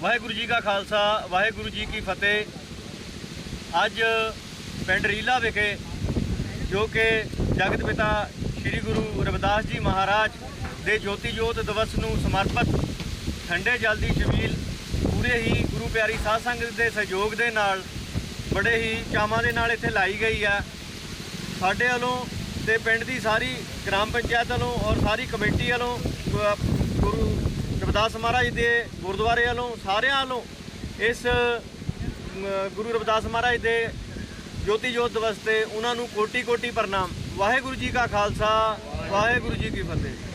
ਵਾਹਿਗੁਰੂ ਜੀ ਕਾ ਖਾਲਸਾ, ਵਾਹਿਗੁਰੂ ਜੀ ਕੀ ਫਤਿਹ। ਅੱਜ ਪਿੰਡ ਰੀਲਾ ਵਿਖੇ ਜੋ ਕਿ ਜਗਤ ਪਿਤਾ ਸ੍ਰੀ ਗੁਰੂ ਰਵਿਦਾਸ ਜੀ ਮਹਾਰਾਜ ਦੇ ਜੋਤੀ ਜੋਤ ਦਿਵਸ ਨੂੰ ਸਮਰਪਿਤ ਠੰਡੇ ਜਲ ਦੀ ਛਬੀਲ ਪੂਰੇ ਹੀ ਗੁਰੂ ਪਿਆਰੀ ਸਾਧ ਸੰਗਤ ਦੇ ਸਹਿਯੋਗ ਦੇ ਨਾਲ, ਬੜੇ ਹੀ ਚਾਵਾਂ ਦੇ ਨਾਲ ਇੱਥੇ ਲਾਈ ਗਈ ਆ ਸਾਡੇ ਵੱਲੋਂ ਤੇ ਪਿੰਡ ਦੀ ਸਾਰੀ ਗ੍ਰਾਮ ਪੰਚਾਇਤ ਵੱਲੋਂ ਔਰ ਸਾਰੀ ਕਮੇਟੀ ਵੱਲੋਂ ਗੁਰੂ ਰਵਿਦਾਸ ਮਹਾਰਾਜ ਦੇ ਗੁਰਦੁਆਰੇ ਵੱਲੋਂ, ਸਾਰਿਆਂ ਵੱਲੋਂ ਇਸ ਗੁਰੂ ਰਵਿਦਾਸ ਮਹਾਰਾਜ ਦੇ ਜੋਤੀ ਜੋਤ ਦਿਵਸ ਤੇ ਉਹਨਾਂ ਨੂੰ ਕੋਟੀ ਕੋਟੀ ਪ੍ਰਣਾਮ। ਵਾਹਿਗੁਰੂ ਜੀ ਕਾ ਖਾਲਸਾ, ਵਾਹਿਗੁਰੂ ਜੀ ਕੀ ਫਤਿਹ।